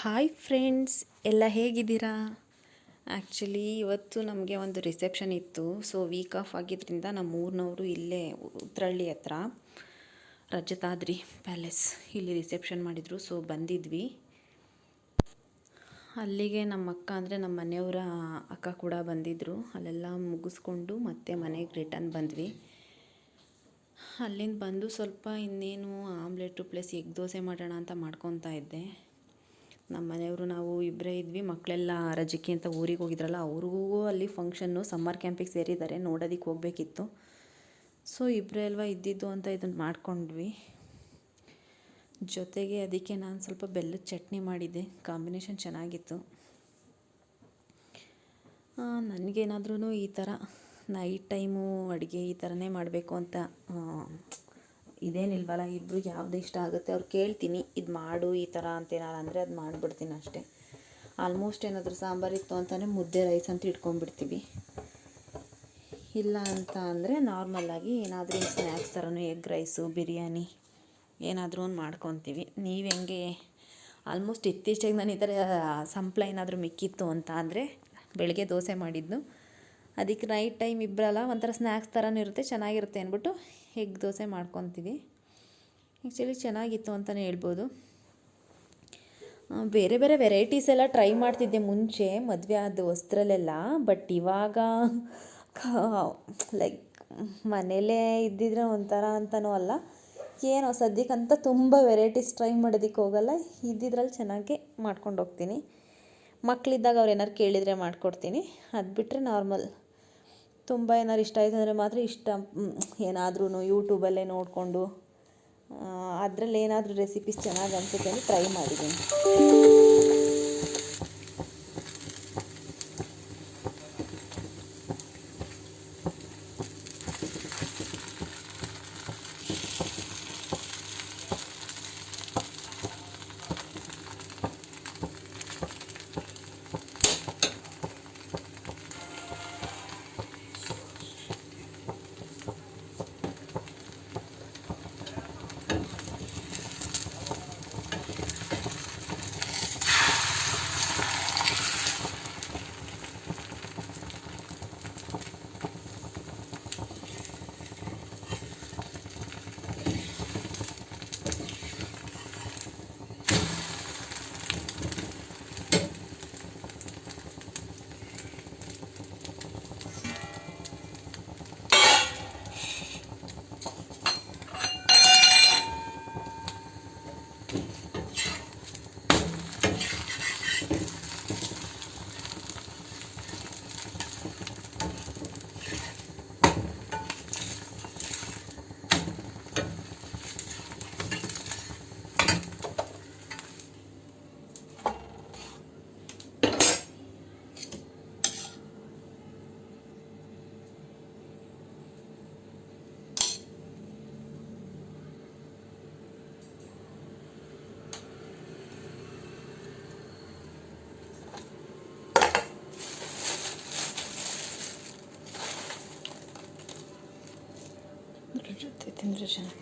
Hi friends ಎಲ್ಲ ಹೇಗಿದ್ದೀರಾ? Actually ಇವತ್ತು ನಮಗೆ ಒಂದು ರಿಸೆಪ್ಷನ್ ಇತ್ತು. ಸೊ ವೀಕ್ ಆಫ್ ಆಗಿದ್ದರಿಂದ ನಮ್ಮ ಊರಿನವರು ಇಲ್ಲೇ ಉತ್ರಳ್ಳಿ ಹತ್ರ, ರಜತಾದ್ರಿ ಪ್ಯಾಲೇಸ್ ಇಲ್ಲಿ ರಿಸೆಪ್ಷನ್ ಮಾಡಿದರು. ಸೊ ಬಂದಿದ್ವಿ. ಅಲ್ಲಿಗೆ ನಮ್ಮ ಅಕ್ಕ ಅಂದರೆ ನಮ್ಮ ಮನೆಯವರ ಅಕ್ಕ ಕೂಡ ಬಂದಿದ್ದರು ಅಲ್ಲೆಲ್ಲ ಮುಗಿಸ್ಕೊಂಡು ಮತ್ತೆ ಮನೆಗೆ ರಿಟರ್ನ್ ಬಂದ್ವಿ. ಅಲ್ಲಿಂದ ಬಂದು ಸ್ವಲ್ಪ ಇನ್ನೇನು ಆಮ್ಲೆಟು ಪ್ಲಸ್ ಎಗ್ ದೋಸೆ ಮಾಡೋಣ ಅಂತ ಮಾಡ್ಕೊತಾ ಇದ್ದೆ. ನಮ್ಮ ಮನೆಯವರು ನಾವು ಇಬ್ಬರೇ ಇದ್ವಿ ಮಕ್ಕಳೆಲ್ಲ ರಜಕ್ಕೆ ಅಂತ ಊರಿಗೆ ಹೋಗಿದ್ರಲ್ಲ, ಅವ್ರಿಗೂ ಅಲ್ಲಿ ಫಂಕ್ಷನ್ನು ಸಮ್ಮರ್ ಕ್ಯಾಂಪಿಗೆ ಸೇರಿದ್ದಾರೆ ನೋಡೋದಕ್ಕೆ ಹೋಗಬೇಕಿತ್ತು. ಸೊ ಇಬ್ಬರೇ ಅಲ್ವಾ ಇದ್ದಿದ್ದು ಅಂತ ಇದನ್ನು ಮಾಡ್ಕೊಂಡ್ವಿ. ಜೊತೆಗೆ ಅದಕ್ಕೆ ನಾನು ಸ್ವಲ್ಪ ಬೆಲ್ಲದ ಚಟ್ನಿ ಮಾಡಿದ್ದೆ ಕಾಂಬಿನೇಷನ್ ಚೆನ್ನಾಗಿತ್ತು. ನನಗೇನಾದ್ರೂ ಈ ಥರ ನೈಟ್ ಟೈಮು ಅಡುಗೆ ಈ ಥರನೇ ಮಾಡಬೇಕು ಅಂತ ಇದೇನಿಲ್ವಲ್ಲ ಇಬ್ರಿಗೆ ಯಾವ್ದು ಇಷ್ಟ ಆಗುತ್ತೆ, ಅವ್ರು ಕೇಳ್ತೀನಿ, ಇದು ಮಾಡು ಈ ಥರ ಅಂತ ಏನಾರು ಅಂದರೆ ಅದು ಮಾಡಿಬಿಡ್ತೀನಿ ಅಷ್ಟೇ. ಆಲ್ಮೋಸ್ಟ್ ಏನಾದರೂ ಸಾಂಬಾರಿತ್ತು ಅಂತಲೇ ಮುದ್ದೆ ರೈಸ್ ಅಂತ ಇಟ್ಕೊಂಡ್ಬಿಡ್ತೀವಿ. ಇಲ್ಲ ಅಂತ ಅಂದರೆ ನಾರ್ಮಲ್ಲಾಗಿ ಏನಾದರೂ ಸ್ನ್ಯಾಕ್ಸ್ ಥರನೂ ಎಗ್ ರೈಸು ಬಿರಿಯಾನಿ ಏನಾದರೂ ಒಂದು ಮಾಡ್ಕೊತೀವಿ. ನೀವು ಹೆಂಗೆ ಆಲ್ಮೋಸ್ಟ್ ಇತ್ತೀಚೆಗೆ ನಾನು ಈ ಥರ ಸಂಪ್ಳ ಏನಾದರೂ ಮಿಕ್ಕಿತ್ತು ಅಂತ ಅಂದರೆ ಬೆಳಗ್ಗೆ ದೋಸೆ ಮಾಡಿದ್ದು ಅದಕ್ಕೆ ನೈಟ್ ಟೈಮ್ ಇಬ್ಬರಲ್ಲ ಒಂಥರ ಸ್ನ್ಯಾಕ್ಸ್ ಥರನೂ ಇರುತ್ತೆ, ಚೆನ್ನಾಗಿರುತ್ತೆ ಅಂದ್ಬಿಟ್ಟು ಎಗ್ ದೋಸೆ ಮಾಡ್ಕೊತೀವಿ? ಆ್ಯಕ್ಚುಲಿ ಚೆನ್ನಾಗಿತ್ತು ಅಂತಲೇ ಹೇಳ್ಬೋದು. ಬೇರೆ ಬೇರೆ ವೆರೈಟೀಸ್ ಎಲ್ಲ ಟ್ರೈ ಮಾಡ್ತಿದ್ದೆ ಮುಂಚೆ ಮದುವೆ ಆದ ವಸ್ತ್ರಲೆಲ್ಲ ಬಟ್ ಇವಾಗ ಲೈಕ್ ಮನೇಲೇ ಇದ್ದಿದ್ರೆ ಒಂಥರ ಅಂತನೂ ಅಲ್ಲ. ಏನೋ ಸದ್ಯಕ್ಕಂತ ತುಂಬ ವೆರೈಟೀಸ್ ಟ್ರೈ ಮಾಡೋದಕ್ಕೆ ಹೋಗಲ್ಲ, ಇದ್ದಿದ್ರಲ್ಲಿ ಚೆನ್ನಾಗಿ ಮಾಡ್ಕೊಂಡು ಹೋಗ್ತೀನಿ ಮಕ್ಕಳಿದ್ದಾಗ ಅವ್ರು ಏನಾರು ಕೇಳಿದರೆ ಮಾಡಿಕೊಡ್ತೀನಿ. ಅದು ಬಿಟ್ಟರೆ ನಾರ್ಮಲ್ ತುಂಬ ಏನಾದ್ರು ಇಷ್ಟ ಆಯಿತು ಅಂದರೆ ಮಾತ್ರ ಇಷ್ಟ ಏನಾದ್ರೂ ಯೂಟ್ಯೂಬಲ್ಲೇ ನೋಡಿಕೊಂಡು ಅದರಲ್ಲಿ ಏನಾದರೂ ರೆಸಿಪೀಸ್ ಚೆನ್ನಾಗಿ ಅನ್ಸುತ್ತೆ ಅಂದರೆ ಟ್ರೈ ಮಾಡಿದ್ದೀನಿ ಅದ್ರ ಜೊತೆ ತಿಂದರೆ ಚೆನ್ನಾಗಿ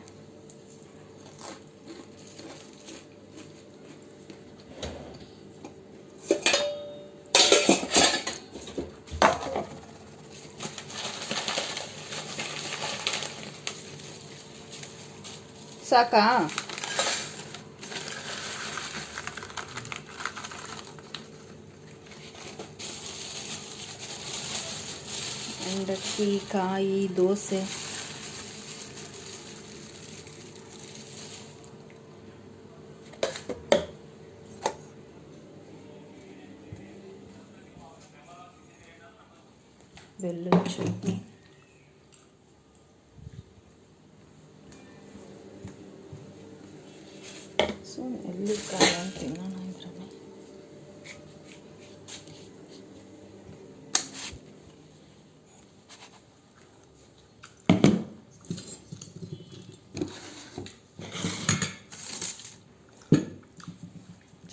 ಸಾಕಾ ಮಂಡಕ್ಕಿ ಕಾಯಿ ದೋಸೆ ಬೆಲ್ಲದ ಚಟ್ನಿ ಸೊ ನೆಲ್ಲಿಕಾಯಿ ಅಂತ ತಿನ್ನೋಣ ಇದರಲ್ಲಿ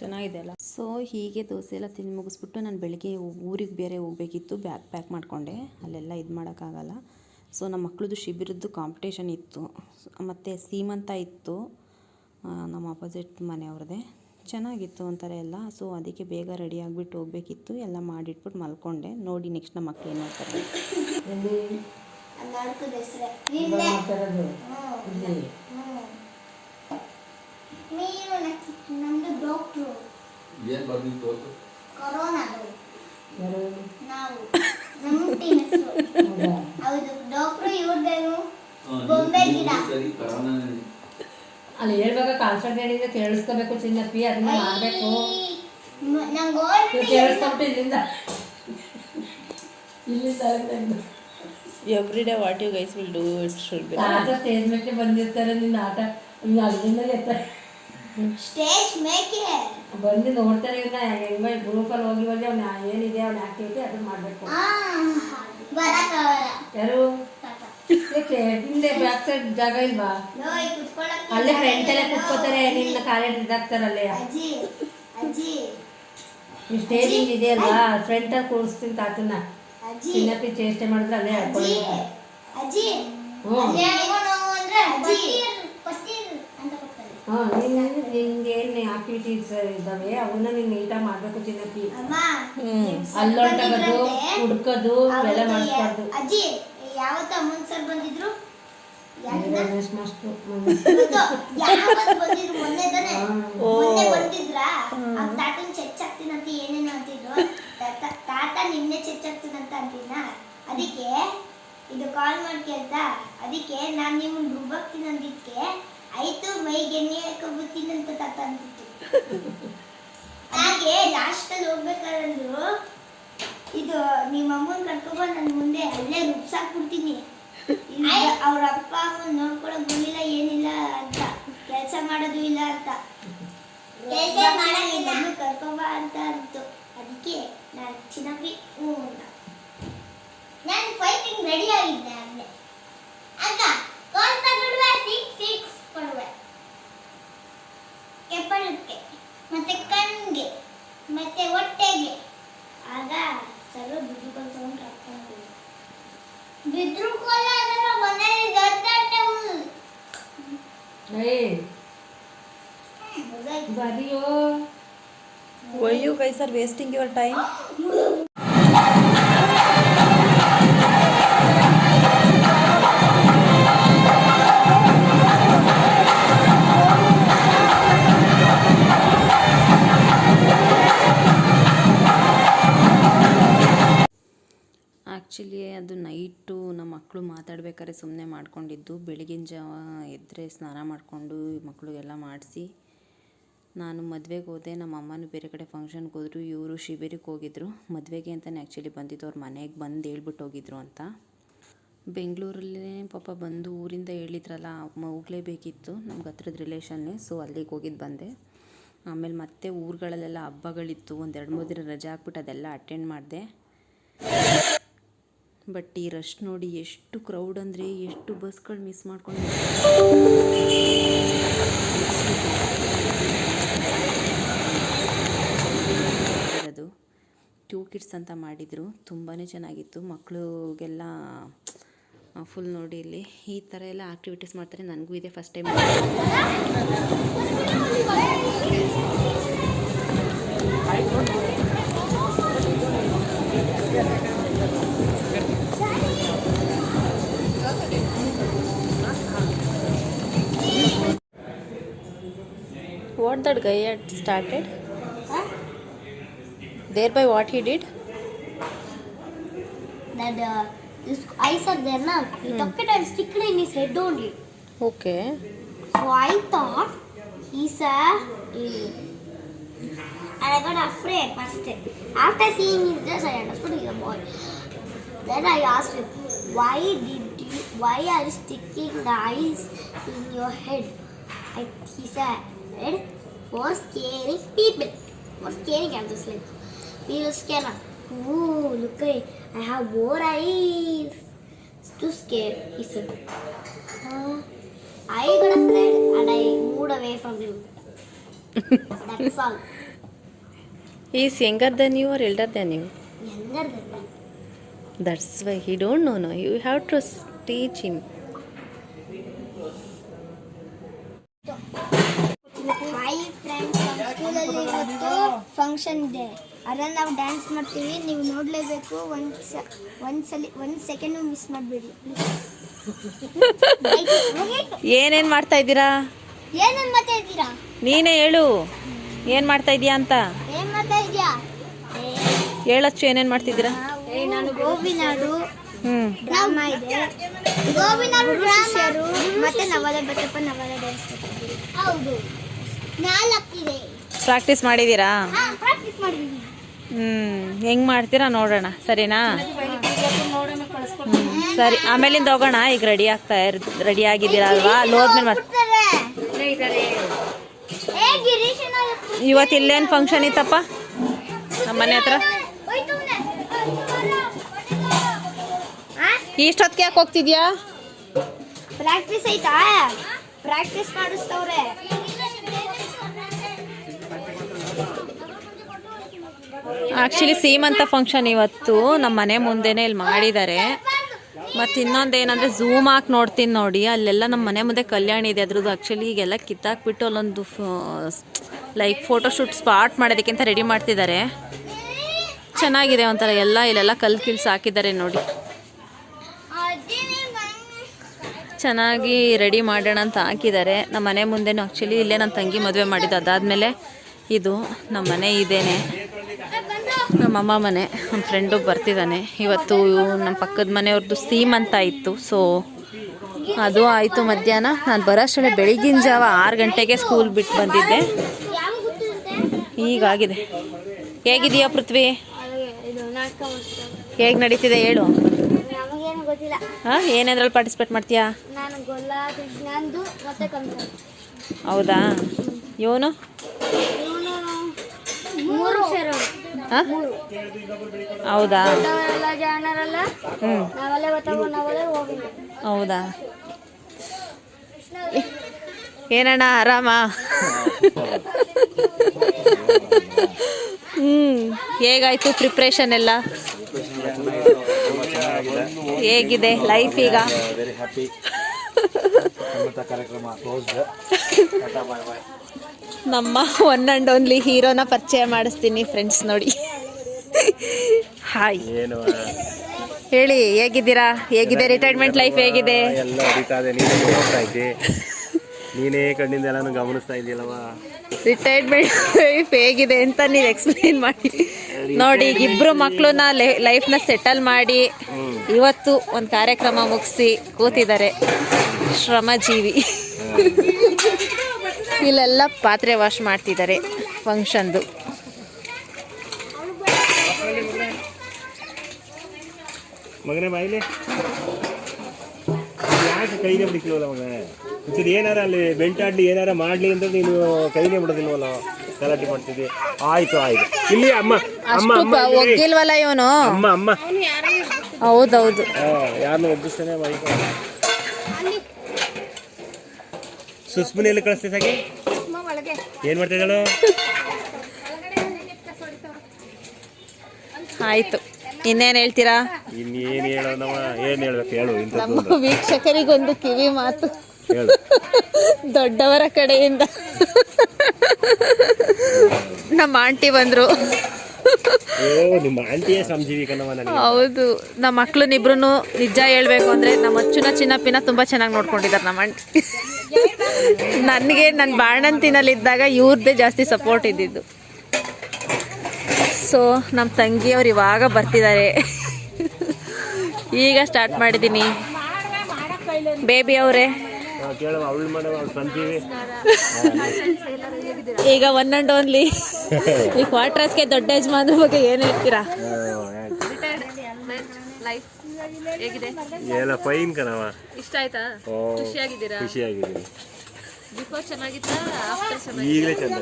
ಚೆನ್ನಾಗಿದೆ ಅಲ್ಲ. ಸೊ ಹೀಗೆ ದೋಸೆ ಎಲ್ಲ ತಿಂದು ಮುಗಿಸ್ಬಿಟ್ಟು ನಾನು ಬೆಳಿಗ್ಗೆ ಊರಿಗೆ ಬೇರೆ ಹೋಗಬೇಕಿತ್ತು ಬ್ಯಾಗ್ ಪ್ಯಾಕ್ ಮಾಡಿಕೊಂಡೆ. ಅಲ್ಲೆಲ್ಲ ಇದು ಮಾಡೋಕ್ಕಾಗಲ್ಲ ಸೊ ನಮ್ಮ ಮಕ್ಳದ್ದು ಶಿಬಿರದ್ದು ಕಾಂಪಿಟೇಷನ್ ಇತ್ತು. ಮತ್ತು ಸೀಮಂತ ಇತ್ತು. ನಮ್ಮ ಅಪೋಸಿಟ್ ಮನೆಯವ್ರದ್ದೇ ಚೆನ್ನಾಗಿತ್ತು ಒಂಥರ ಎಲ್ಲ. ಸೊ ಅದಕ್ಕೆ ಬೇಗ ರೆಡಿ ಆಗಿಬಿಟ್ಟು ಹೋಗ್ಬೇಕಿತ್ತು. ಎಲ್ಲ ಮಾಡಿಟ್ಬಿಟ್ಟು ಮಲ್ಕೊಂಡೆ. ನೋಡಿ ನೆಕ್ಸ್ಟ್ ನಮ್ಮ ಮಕ್ಕಳು ಏನು ಮಾಡ್ತಾರೆ ಎಲ್ಲಿ ನಡ್ಕದ ಹೆಸ್ರೆ ಇವಾಗ ಮಾಡ್ತಾರದು ಇಲ್ಲಿ ನೀವು ನಮ್ದು ಡಾಕ್ಟ್ರು ಏನ್ ಬರ್ದಿತ್ತು ಕೊರೋನಾದು ಯಾರು ನಾವು ನಮ್ಮ ಟೀಮ್ ಹೆಸರು ಹೌದಾ ಹೌದು ಡಾಕ್ಟ್ರು ಇವ್ರದೇನು ಬೊಂಬೆ ಗಿಡ ಸರಿ ಅಲ್ಲಿ ಹೇಳ್ವಾಗ ಕಾನ್ಸರ್ಟ್ ಹೇಳಿದ್ರೆ ಕೇಳಿಸ್ಕೋಬೇಕು ಚಿನ್ನಪ್ಪಿ ಅದನ್ನ ಮಾಡ್ಬೇಕು ನಂಗೆ ಕೇಳಿಸ್ಕೊಂಬಿಟ್ಟು ಇಲ್ಲಿಂದ ಇಲ್ಲಿಂದ every day what you guys will do it should be ಆಟ ಸ್ಟೇಜ್ ಮೇಲೆ ಬಂದಿರ್ತಾರೆ ನಿನ್ನ ಆಟ ನೀನು ಅಲ್ಲಿಂದ ಎತ್ತಾರೆ ಸ್ಟೇಜ್ ಮೇಕಿಂಗ್ ಬಂದು ನೋಡ್ತಾರೆ ಇವ್ನ ಹೆಂಗ ಗ್ರೂಪಲ್ಲಿ ಹೋಗಿ ಹೋಗಿ ಅವ್ನ ಏನಿದೆ ಅವ್ನ ಆಕ್ಟಿವಿಟಿ ಅದನ್ನ ಮಾಡಬೇಕು. ಯಾರು. ಯಾಕೆ ಹಿಂದೆ ಬ್ಯಾಕ್ ಸೈಡ್ ಜಾಗ ಇಲ್ವಾ? ಅಲ್ಲೇ ಫ್ರೆಂಡ್ ಫ್ರಂಟ್ ಅಲ್ಲೇ ಇಲ್ಲ. ಕುತ್ಕೋತಾರೆ ನಿನ್ನ ಕಾಲೇಜ್ ಇದಾಗ್ತಾರಲ್ಲೇ ಅಜ್ಜಿ ಅಜ್ಜಿ. ಈ ಸ್ಟೇಜಿಂಗ್ ಇದೆಯಲ್ವಾ ಫ್ರಂಟ್ ಅಲ್ಲಿ ಕೂರಿಸ್ತೀನಿ ತಾತನ್ನ. ಅಜ್ಜಿ. ಚಿನ್ನಪ್ಪಿ ಚೇಷ್ಟೆ ಮಾಡಿದ್ರೆ ಅಲ್ಲೇ ಅಜ್ಜಿ ಹ್ಞೂ ಅಲ್ಲೇ ಏನೋ ನೋವು ಅಂದ್ರೆ ಅಜ್ಜಿ ಪಸ್ತೀರ್ ಅಂತ ಕೊಡ್ತಾರೆ ಹಾಂ ನಿನ್ನ ನಿಂಗೆ ಏನು ಆಕ್ಟಿವಿಟೀಸ್ ಇದ್ದಾವೆ ಅವನ್ನ ನೀನು ನೀಟಾಗಿ ಮಾಡಬೇಕು ಚಿನ್ನಪ್ಪಿ ಅಲ್ಲೊಂಟೋಗೋದು ಹುಡ್ಕೋದು ಅಜ್ಜಿ ಯಾವತ್ತ ಅಮ್ಮನ್ ಸರ್ ಬಂದಿದ್ರು? ಏನೇನು ಅಂತಿದ್ರು ತಾತ ನಿನ್ನೆ ಚೆಚ್ಚಾಕ್ತೀನಂತ ಅಂತೀನ ಅದಕ್ಕೆ ಇದು ಕಾಲ್ ಮಾಡಿ ಕೇಳ್ತಾ ಅದಕ್ಕೆ ನಾನು ನಿಮ್ಮನ್ನ ರುಬ್ಬಾಕ್ತೀನಿ ಅಂದಿದ್ಕೆ ಆಯ್ತು ಮೈಗೆ ಎಣ್ಣೆ ಅಂತ ತಾತ ಅಂತಿತ್ತು ಹಾಗೆ ಲಾಸ್ಟ್ ಅಲ್ಲಿ ಹೋಗ್ಬೇಕಾದ್ರೂ ಇದು ನಿಮ್ಮ ಅಮ್ಮನ್ ಕರ್ಕೊಂಡ್ಬಂದು ನನ್ನ ಮುಂದೆ ಅಲ್ಲೇ ರುಬ್ಸಾಕ್ಬಿಡ್ತೀನಿ. ಅವ್ರ ಅಪ್ಪ ಅಮ್ಮನ್ ನೋಡ್ಕೊಳಕ್ ಬಂದಿಲ್ಲ ಏನಿಲ್ಲ ಅಂತ. ಕೆಲಸ ಮಾಡೋದು ಇಲ್ಲ ಅಂತ. ಕೆಲಸ ಮಾಡಂಗಿಲ್ಲ ಕರ್ಕೊಂಬ ಅಂತ ಅಂತು. ಅದಕ್ಕೆ ನಾನು ಚಿನ್ನಪ್ಪಿ ಹ್ಞೂ ಅಂತ. ನಾನು ಫೈಟಿಂಗ್ ರೆಡಿ ಆಗಿದ್ದೆ ಅಲ್ಲೇ ಅಕ್ಕ ಸಿಕ್ಸ್ ಕೆಪ್ಪಳಕ್ಕೆ ಮತ್ತೆ ಕಣ್ಗೆ ಮತ್ತೆ ಹೊಟ್ಟೆಗೆ. ಆಗ ಸರು ಬಿದ್ದು ಬಂದು ಕರ್ಕೊಂಡು ಬಿದ್ರು ಕೋಲ ಅದರ ಮನೆಯಲ್ಲಿ ಗದ್ದಾಟವು ಏಯ್ ಬರಿಯೋ why you guys are wasting actually ಅದು ನೈಟು ನಮ್ಮ ಮಕ್ಕಳು ಮಾತಾಡ್ಬೇಕಾದ್ರೆ ಸುಮ್ಮನೆ ಮಾಡ್ಕೊಂಡಿದ್ದು. ಬೆಳಗಿನ ಜಾವ ಎದ್ದರೆ ಸ್ನಾನ ಮಾಡಿಕೊಂಡು ಮಕ್ಕಳಿಗೆಲ್ಲ ಮಾಡಿಸಿ ನಾನು ಮದುವೆಗೆ ಹೋದೆ. ನಮ್ಮ ಅಮ್ಮನೂ ಬೇರೆ ಕಡೆ ಫಂಕ್ಷನ್ಗೆ ಹೋದ್ರು. ಇವರು ಶಿಬಿರಕ್ಕೆ ಹೋಗಿದ್ರು. ಮದುವೆಗೆ ಅಂತಲೇ ಆ್ಯಕ್ಚುಲಿ ಬಂದಿದ್ದು. ಅವ್ರ ಮನೆಗೆ ಬಂದು ಹೇಳ್ಬಿಟ್ಟು ಹೋಗಿದ್ರು ಅಂತ. ಬೆಂಗಳೂರಲ್ಲೇ ಪಾಪ ಬಂದು ಊರಿಂದ ಹೇಳಿದ್ರಲ್ಲ ಹೋಗಲೇಬೇಕಿತ್ತು ನಮ್ಗೆ ಹತ್ರದ ರಿಲೇಷನ್ನೇ ಸೊ ಅಲ್ಲಿಗೆ ಹೋಗಿದ್ದು ಬಂದೆ. ಆಮೇಲೆ ಮತ್ತೆ ಊರುಗಳಲ್ಲೆಲ್ಲ ಹಬ್ಬಗಳಿತ್ತು. ಒಂದು ಎರಡು ಮೂರು ದಿನ ರಜೆ ಹಾಕ್ಬಿಟ್ಟು ಅದೆಲ್ಲ ಅಟೆಂಡ್ ಮಾಡಿದೆ. ಬಟ್ ಈ ರಶ್ ನೋಡಿ ಎಷ್ಟು ಕ್ರೌಡ್ ಅಂದರೆ, ಎಷ್ಟು ಬಸ್ಗಳು ಮಿಸ್ ಮಾಡ್ಕೊಂಡು ಅದು ಟೂ ಕಿಡ್ಸ್ ಅಂತ ಮಾಡಿದರು ತುಂಬಾ ಚೆನ್ನಾಗಿತ್ತು. ಮಕ್ಕಳಿಗೆಲ್ಲ ಫುಲ್ ನೋಡಿ ಇಲ್ಲಿ. ಈ ಥರ ಎಲ್ಲ ಆ್ಯಕ್ಟಿವಿಟೀಸ್ ಮಾಡ್ತಾರೆ. ನನಗೂ ಇದೆ first time what that guy had started? Huh? Thereby what he did? That uh, his eyes are there now. He hmm. took it and stick it in his head only. Okay. So I thought he's a alien. And I got afraid first. After seeing his dress, I understood he's a boy. Then I asked him, why did you, why are you sticking the eyes in your head? I, he said, for scaring people. For scaring, I'm just like, people scare. Oh, look at it. I have more eyes. It's too scared, he said. Uh, I got afraid and I moved away from him. That's all. he is younger than you or elder than you Younger than me. that's why he don't know no you have to teach him ಇವತ್ತು function ಇದೆ ಅದ್ರಲ್ಲಿ ನಾವು dance ಮಾಡ್ತೀವಿ ನೀವು ನೋಡಲೇಬೇಕು ಒಂದು ಸ ಒಂದು ಸಲ ಒಂದು ಸೆಕೆಂಡು ಮಿಸ್ ಮಾಡಬೇಡಿ. ಏನೇನ್ ಮಾಡ್ತಾ ಇದ್ದೀರಾ? ಏನೇನ್ ಮಾಡ್ತಾ ಇದ್ದೀರಾ? ನೀನೇ ಹೇಳು. ಏನು ಮಾಡ್ತಾ ಇದೀಯಾ ಅಂತ? ಏನ್ ಮಾಡ್ತಾ ಇದೀಯಾ ಹೇಳಚ್ಚು ಏನೇನ್ ಮಾಡ್ತಿದ್ದೀರಾ? ನಾನು ಗೋವಿನಾಡು ಹ್ಮ್. ಡ್ರಾಮಾ ಇದೆ. ಗೋವಿನಾಡು ಡ್ರಾಮರು ಮತ್ತೆ ನವಲೆ ಬಟ್ಟಪ್ಪ ನವಲೆ ಡ್ಯಾನ್ಸ್ ಹೌದು. ನಾಲ್ಕಿದೆ ಪ್ರಾಕ್ಟೀಸ್ ಮಾಡಿದ್ದೀರಾ ಹ್ಞೂ ಹೆಂಗೆ ಮಾಡ್ತೀರಾ ನೋಡೋಣ ಸರಿನಾ? ಹ್ಞೂ ಸರಿ ಆಮೇಲಿಂದ ಹೋಗೋಣ ಈಗ ರೆಡಿ ಆಗ್ತಾ ಇರ್ ರೆಡಿ ಆಗಿದ್ದೀರಾ ಅಲ್ವಾ? ಅಲ್ಲಿ ಹೋದ್ಮೇಲೆ ಮತ್ತೆ ಇವತ್ತು ಇಲ್ಲೇನು ಫಂಕ್ಷನ್ ಇತ್ತಪ್ಪ? ನಮ್ಮ ಮನೆ ಹತ್ರ? ಇಷ್ಟೊತ್ತಿಗೆ ಯಾಕೆ ಹೋಗ್ತಿದ್ಯಾ? ಪ್ರಾಕ್ಟೀಸ್ ಐತಾ ಪ್ರಾಕ್ಟೀಸ್ ಮಾಡಿಸ್ತವ್ರೆ. ಆ್ಯಕ್ಚುಲಿ ಸೀಮಂತ ಫಂಕ್ಷನ್ ಇವತ್ತು ನಮ್ಮ ಮನೆ ಮುಂದೆನೇ ಇಲ್ಲಿ ಮಾಡಿದ್ದಾರೆ. ಮತ್ತು ಇನ್ನೊಂದು ಏನಂದರೆ ಝೂಮ್ ಹಾಕಿ ನೋಡ್ತೀನಿ ನೋಡಿ. ಅಲ್ಲೆಲ್ಲ ನಮ್ಮ ಮನೆ ಮುಂದೆ ಕಲ್ಯಾಣ ಇದೆ. ಅದ್ರದ್ದು ಆ್ಯಕ್ಚುಲಿ ಈಗೆಲ್ಲ ಕಿತ್ತಾಕ್ಬಿಟ್ಟು ಅಲ್ಲೊಂದು ಲೈಕ್ ಫೋಟೋಶೂಟ್ ಸ್ಪಾಟ್ ಮಾಡೋದಕ್ಕಿಂತ ರೆಡಿ ಮಾಡ್ತಿದ್ದಾರೆ. ಚೆನ್ನಾಗಿದೆ ಒಂಥರ ಎಲ್ಲ, ಇಲ್ಲೆಲ್ಲ ಕಲ್ ಕಿಲ್ಸ್ ಹಾಕಿದ್ದಾರೆ ನೋಡಿ. ಚೆನ್ನಾಗಿ ರೆಡಿ ಮಾಡೋಣ ಅಂತ ಹಾಕಿದ್ದಾರೆ. ನಮ್ಮ ಮನೆ ಮುಂದೆನೂ ಆ್ಯಕ್ಚುಲಿ ಇಲ್ಲೇ ನನ್ನ ತಂಗಿ ಮದುವೆ ಮಾಡಿದ್ದು. ಅದಾದಮೇಲೆ ಇದು ನಮ್ಮ ಮನೆ ಇದೇನೆ. ನಮ್ಮಮ್ಮ ಮನೆ, ನಮ್ಮ ಫ್ರೆಂಡು ಬರ್ತಿದ್ದಾನೆ ಇವತ್ತು ನಮ್ಮ ಪಕ್ಕದ ಮನೆಯವ್ರದ್ದು ಅಂತ ಇತ್ತು ಸೊ ಅದು ಆಯಿತು ಮಧ್ಯಾಹ್ನ. ನಾನು ಬರೋಷ್ಟೇ ಬೆಳಗಿನ ಜಾವ ಆರು ಗಂಟೆಗೆ ಸ್ಕೂಲ್ ಬಿಟ್ಟು ಬಂದಿದ್ದೆ. ಈಗಾಗಿದೆ. ಹೇಗಿದೆಯಾ ಪೃಥ್ವಿ? ಹೇಗೆ ನಡೀತಿದೆ ಹೇಳು. ಹಾಂ, ಏನೇದ್ರಲ್ಲಿ ಪಾರ್ಟಿಸಿಪೇಟ್ ಮಾಡ್ತೀಯಾ? ಹೌದಾ? ಇವನು ಇವನು ಮೂರು ಶರಣ ಹಾಂ ಹೌದಾ? ಹೌದಾ? ಏನಣ್ಣ ಆರಾಮ? ಹ್ಮ್. ಹೇಗಾಯ್ತು ಪ್ರಿಪ್ರೇಷನ್ ಎಲ್ಲ? ಹೇಗಿದೆ ಲೈಫ್ ಈಗ? ಕಾರ್ಯಕ್ರಮ ನಮ್ಮ ಒನ್ ಆ್ಯಂಡ್ ಓನ್ಲಿ ಹೀರೋನ ಪರಿಚಯ ಮಾಡಿಸ್ತೀನಿ ಫ್ರೆಂಡ್ಸ್ ನೋಡಿ. ಹಾಯ್ ಹೇಳಿ ಹೇಗಿದ್ದೀರಾ? ಹೇಗಿದೆ ರಿಟೈರ್ಮೆಂಟ್ ಲೈಫ್ ಹೇಗಿದೆ? ಎಲ್ಲ ಹೊಡಿತಾ ಇದೆ. ನೀನೇ ನೋಡ್ತಾ ಇದ್ದೆ? ನೀನೇ ಕಣ್ಣಿಂದ ಎಲ್ಲಾನು ಗಮನಿಸ್ತಾ ಇದೆಯಲ್ಲವ ರಿಟೈರ್ಮೆಂಟ್ ಲೈಫ್ ಹೇಗಿದೆ ಅಂತ ನೀವು ಎಕ್ಸ್ಪ್ಲೈನ್ ಮಾಡಿ. ನೋಡಿ ಇಬ್ರು ಮಕ್ಕಳನ್ನ ಲೈಫ್ನ ಸೆಟಲ್ ಮಾಡಿ ಇವತ್ತು ಒಂದು ಕಾರ್ಯಕ್ರಮ ಮುಗಿಸಿ ಕೂತಿದ್ದಾರೆ ಶ್ರಮಜೀವಿ. ಇಲ್ಲೆಲ್ಲ ಪಾತ್ರೆ ವಾಶ್ ಮಾಡ್ತಿದ್ದಾರೆ ಫಂಕ್ಷನ್ದು. ಮಗನೇ ಬಾಯಿಲೆ ಯಾಕೆ ಕೈಗೆ ಬಿಡಿಕ್ಲವಲ್ಲ ಮಗನೇ? ಏನಾರ ಅಲ್ಲಿ ಬೆಲ್ಟ್ ಆಡ್ಲಿ ಏನಾರ ಮಾಡ್ಲಿ ಅಂತ ನೀನು ಕೈಗೆ ಬಿಡೋದಿಲ್ವಲ್ಲ? ಗಲಾಟೆ ಮಾಡ್ತಿದ್ದೆ. ಆಯ್ತು ಆಯ್ತು. ಇಲ್ಲಿ ಅಮ್ಮ ಅಮ್ಮ ಅಮ್ಮ ಒಗ್ಗಿಲ್ವಲ್ಲ ಇವನು? ಅಮ್ಮ ಅಮ್ಮ. ಹೌದೌದು. ಯಾರನ್ನೂ ಒಬ್ಬಿಸ್ತಾನೆ ಬೈಕ್ ಸುಸ್ಮನಿ ಎಲ್ಲಿ ಕಳಿಸ್ತೀವಿ ಸಾಕಿ ಏನ್ ಮಾಡ್ತಾ ಇದ್ದಾಳು? ಆಯ್ತು. ಇನ್ನೇನು ಹೇಳ್ತೀರಾ? ಇನ್ನೇನ್ ಹೇಳೋಣವ ಏನ್ ಹೇಳ್ಬೇಕು? ಹೇಳು ನಮ್ಮ ವೀಕ್ಷಕರಿಗೊಂದು ಕಿವಿ ಮಾತು. ಹೇಳು. ದೊಡ್ಡವರ ಕಡೆಯಿಂದ. ನಮ್ಮ ಆಂಟಿ ಬಂದ್ರು. ಓ ನಿಮ್ಮ ಆಂಟಿಯೇ ಸಂಜೀವಿ ನನಗೆ. ಹೌದು. ನಮ್ಮ ಮಕ್ಳನ್ನಿಬ್ರು ನಿಜ ಹೇಳ್ಬೇಕು ಅಂದ್ರೆ ನಮ್ಮ ಅಚ್ಚುನ ಚಿನ್ನಪ್ಪಿನ ತುಂಬಾ ಚೆನ್ನಾಗಿ ನೋಡ್ಕೊಂಡಿದ್ದಾರೆ ನಮ್ಮ ಆಂಟಿ. ನನಗೆ ನನ್ನ ಬಾಣಂತಿನಲ್ಲಿದ್ದಾಗ ಇವ್ರದ್ದೇ ಜಾಸ್ತಿ ಸಪೋರ್ಟ್ ಇದ್ದಿದ್ದು. ಸೊ ನಮ್ಮ ತಂಗಿಯವ್ರು ಇವಾಗ ಬರ್ತಿದ್ದಾರೆ. ಈಗ ಸ್ಟಾರ್ಟ್ ಮಾಡಿದ್ದೀನಿ ಬೇಬಿ ಅವರೇ. ಈಗ ಒನ್ ಆ್ಯಂಡ್ ಓನ್ಲಿ ಈ ಕ್ವಾರ್ಟರ್ಸ್ಗೆ ದೊಡ್ಡ ಯಜಮಾನ್ರ ಬಗ್ಗೆ ಏನು ಹೇಳ್ತೀರಾ? ಕಣವ ಇಷ್ಟ ಆಯ್ತಾ? ಖುಷಿಯಾಗಿದ್ದೀರಾ? ಖುಷಿಯಾಗಿದ್ದೀನಿ. ಬಿಫೋರ್ ಚೆನ್ನಾಗಿತ್ತಾ? ಆಫ್ಟರ್ ಈಗಲೇ ಚಂದ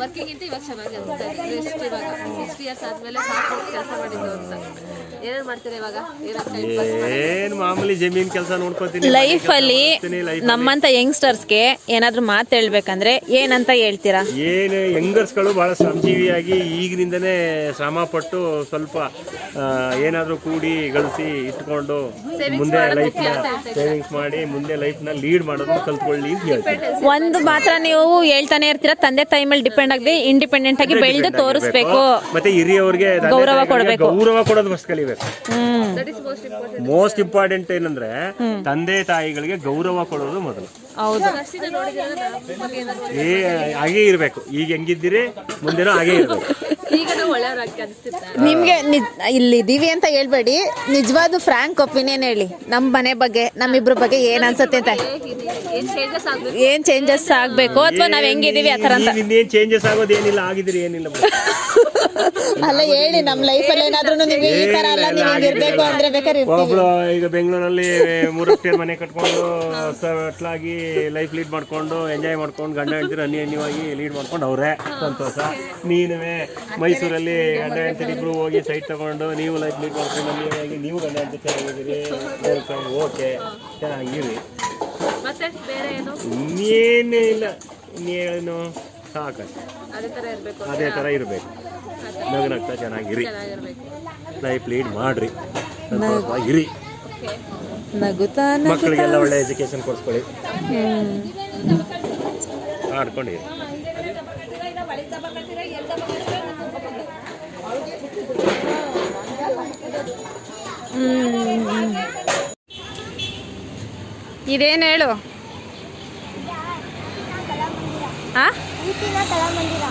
ವರ್ಕಿಂಗ್ ಇವಾಗ ಚೆನ್ನಾಗಿ ಅನಿಸ್ತಾ ಎಷ್ಟು ಇವಾಗ ಸಿಕ್ಸ್ ಇಯರ್ಸ್ ಆದ್ಮೇಲೆ ಸಾಕು ಕೆಲಸ ಮಾಡಿದ್ದು ಅಂತ. ಏನೇನು ಮಾಡ್ತೀರಾ ಇವಾಗ? ಏನ್ ಮಾಮೂಲಿ ಜಮೀನ್ ಕೆಲಸ ನೋಡ್ಕೊತೀನಿ ಲೈಫ್ ಅಲ್ಲಿ ನಮ್ಮಂತ ಯಂಗ್ಸ್ಟರ್ಸ್ಗೆ ಏನಾದ್ರೂ ಮಾತು ಹೇಳ್ಬೇಕಂದ್ರೆ ಏನಂತ ಹೇಳ್ತೀರಾ? ಏನು ಯಂಗರ್ಸ್ಗಳು ಬಹಳ ಶ್ರಮಜೀವಿಯಾಗಿ ಈಗಿನಿಂದನೇ ಶ್ರಮ ಪಟ್ಟು ಸ್ವಲ್ಪ ಏನಾದ್ರೂ ಕೂಡಿ ಗಳಿಸಿ ಇಟ್ಕೊಂಡು ಮುಂದೆ ಲೈಫ್ನ ಸೇವಿಂಗ್ಸ್ ಮಾಡಿ ಮುಂದೆ ಲೈಫ್ನ ಲೀಡ್ ಮಾಡೋದು ಕಲ್ತ್ಕೊಳ್ಳಿ. ಒಂದು ಮಾತ್ರ ನೀವು ಹೇಳ್ತಾನೆ ಇರ್ತೀರಾ ತಂದೆ ತಾಯಿ ಮೇಲೆ ಡಿಪೆಂಡ್ ಆಗದೆ ಇಂಡಿಪೆಂಡೆಂಟ್ ಆಗಿ ಬೆಳೆದು ತೋರಿಸ್ಬೇಕು. ಮತ್ತೆ ಹಿರಿಯವರಿಗೆ ಗೌರವ ಕೊಡಬೇಕು. ಗೌರವ ಕೊಡೋದು ಫಸ್ಟ್ ಕಲಿಬೇಕು ಮೋಸ್ಟ್ ಇಂಪಾರ್ಟೆಂಟ್ ಏನಂದ್ರೆ ತಂದೆ ತಾಯಿಗಳಿಗೆ ಗೌರವ ಕೊಡೋದು ಮೊದಲು. ಹೌದು. ಏ ಹಾಗೆ ಇರ್ಬೇಕು. ಈಗ ಹೆಂಗಿದ್ದೀರಿ? ಮುಂದೆನೂ ಹಾಗೆ ಇರ್ಬೇಕು. ನಿಮ್ಗೆ ಇಲ್ಲಿ ಇಲ್ಲಿದ್ದೀವಿ ಅಂತ ಹೇಳ್ಬೇಡಿ. ನಿಜವಾದ ಫ್ರಾಂಕ್ ಒಪಿನಿಯನ್ ಹೇಳಿ. ನಮ್ಮ ಮನೆ ಬಗ್ಗೆ ನಮ್ಮಿಬ್ರ ಬಗ್ಗೆ ಏನ್ ಅನ್ಸುತ್ತೆ ಅಂತ. ಏನ್ ಚೇಂಜಸ್ ಆಗ್ಬೇಕು? ಅಥವಾ ನಾವ್ ಹೆಂಗಿದೀವಿ ಆ ಥರ ಅಂತ. ಇನ್ನೇನ್ ಚೇಂಜಸ್ ಆಗೋದು ಏನಿಲ್ಲ ಆಗಿದ್ರಿ ಏನಿಲ್ಲ. ಅಲ್ಲ ಹೇಳಿ ನಮ್ ಅಲ್ಲಿ ಏನಾದ್ರೂ ನಿಮ್ಗೆ ಈ ತರ ಅಲ್ಲ ನೀವ್ ಇರ್ಬೇಕು ಅಂದ್ರೆ ಬೇಕಾದ್ರೆ ಒಬ್ಳು ಈಗ ಬೆಂಗಳೂರಲ್ಲಿ ಮೂರಕ್ಕೆ ಮನೆ ಕಟ್ಕೊಂಡು ಸಟ್ಲಾಗಿ ಲೈಫ್ ಲೀಡ್ ಮಾಡ್ಕೊಂಡು ಎಂಜಾಯ್ ಮಾಡ್ಕೊಂಡು ಗಂಡ ಹೆಂಡತಿ ಅನ್ಯನ್ಯವಾಗಿ ಲೀಡ್ ಮಾಡ್ಕೊಂಡು ಅವರೇ. ಸಂತೋಷ. ನೀನುವೆ ಮೈಸೂರಲ್ಲಿ ಗಂಡ ಹೆಂಡತಿ ಇಬ್ರು ಹೋಗಿ ಸೈಟ್ ತಗೊಂಡು ನೀವು ಲೈಫ್ ಲೀಡ್ ಮಾಡ್ಕೊಂಡು ಅನ್ಯವಾಗಿ ನೀವು ಗಂಡ ಹೆಂಡತಿ ಚೆನ್ನಾಗಿದ್ದೀರಿ ವೆಲ್ಕಮ್ ಓಕೆ ಚೆನ್ನಾಗಿರಿ ಇನ್ನೇನೇ ಇಲ್ಲ. ಇನ್ನೇನು? ಸಾಕು ಅದೇ ಥರ ಇರಬೇಕು. ನಗನಗ್ತಾ ಚೆನ್ನಾಗಿರಿ. ಲೈಫ್ ಲೀಡ್ ಮಾಡ್ರಿ. ಇರಿ. ನಗುತ್ತಾ ಮಕ್ಕಳಿಗೆಲ್ಲ ಒಳ್ಳೆ ಎಜುಕೇಶನ್ ಕೊಡಿಸ್ಕೊಳ್ಳಿ. ಆಡ್ಕೊಂಡಿರಿ. ಇದೇನು ಹೇಳು? ಕಲಾಮಂದಿರ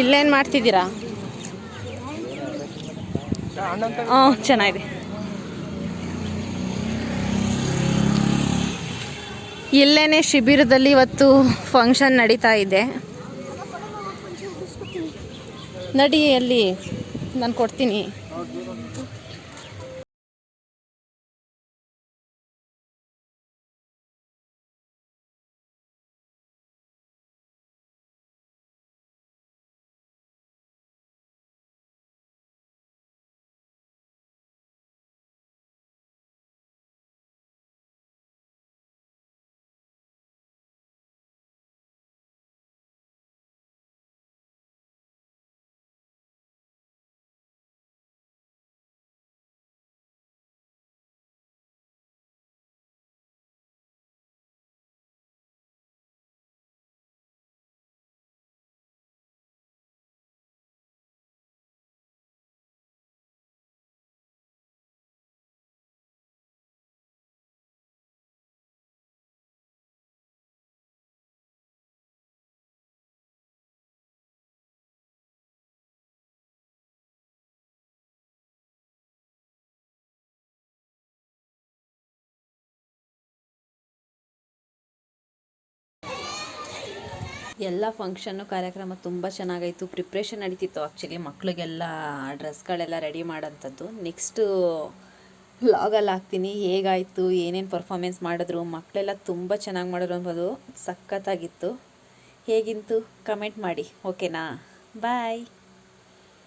ಇಲ್ಲೇನು ಮಾಡ್ತಿದ್ದೀರಾ? ಹಾಂ ಚೆನ್ನಾಗಿದೆ. ಇಲ್ಲೇನೆ ಶಿಬಿರದಲ್ಲಿ ಇವತ್ತು ಫಂಕ್ಷನ್ ನಡೀತಾ ಇದೆ. ನಡಿ ಅಲ್ಲಿ ನಾನು ಕೊಡ್ತೀನಿ. ಎಲ್ಲ ಫಂಕ್ಷನ್ನು ಕಾರ್ಯಕ್ರಮ ತುಂಬ ಚೆನ್ನಾಗಾಯಿತು. ಪ್ರಿಪ್ರೇಷನ್ ನಡೀತಿತ್ತು ಆ್ಯಕ್ಚುಲಿ ಮಕ್ಕಳಿಗೆಲ್ಲ ಡ್ರೆಸ್ಗಳೆಲ್ಲ ರೆಡಿ ಮಾಡೋಂಥದ್ದು. ನೆಕ್ಸ್ಟು ವ್ಲಾಗಲ್ಲಿ ಹಾಕ್ತೀನಿ. ಹೇಗಾಯಿತು? ಏನೇನು ಪರ್ಫಾರ್ಮೆನ್ಸ್ ಮಾಡಿದ್ರು? ಮಕ್ಕಳೆಲ್ಲ ತುಂಬ ಚೆನ್ನಾಗಿ ಮಾಡಿದ್ರು ಅನ್ನೋದು ಸಖತ್ತಾಗಿತ್ತು. ಹೇಗಿಂತು ಕಮೆಂಟ್ ಮಾಡಿ. ಓಕೆನಾ ಬಾಯ್